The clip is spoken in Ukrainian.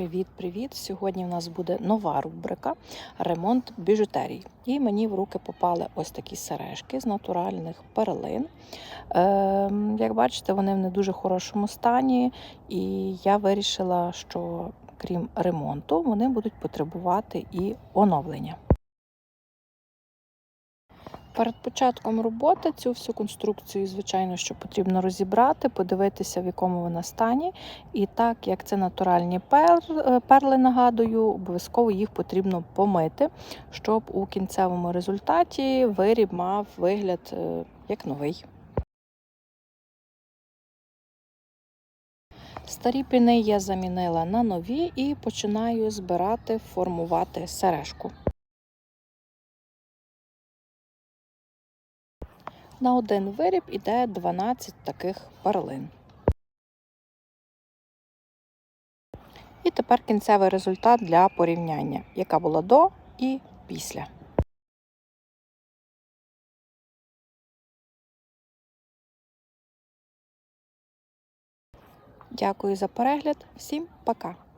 Привіт-привіт! Сьогодні в нас буде нова рубрика Ремонт біжутерії. І мені в руки попали ось такі сережки з натуральних перлин. Е, як бачите, вони в не дуже хорошому стані, і я вирішила, що крім ремонту, вони будуть потребувати і оновлення. Перед початком роботи цю всю конструкцію, звичайно, що потрібно розібрати, подивитися, в якому вона стані. І так як це натуральні перли, нагадую, обов'язково їх потрібно помити, щоб у кінцевому результаті виріб мав вигляд е, як новий. Старі піни я замінила на нові і починаю збирати, формувати сережку. На один виріб іде 12 таких перлин. І тепер кінцевий результат для порівняння, яка була до і після. Дякую за перегляд. Всім пока!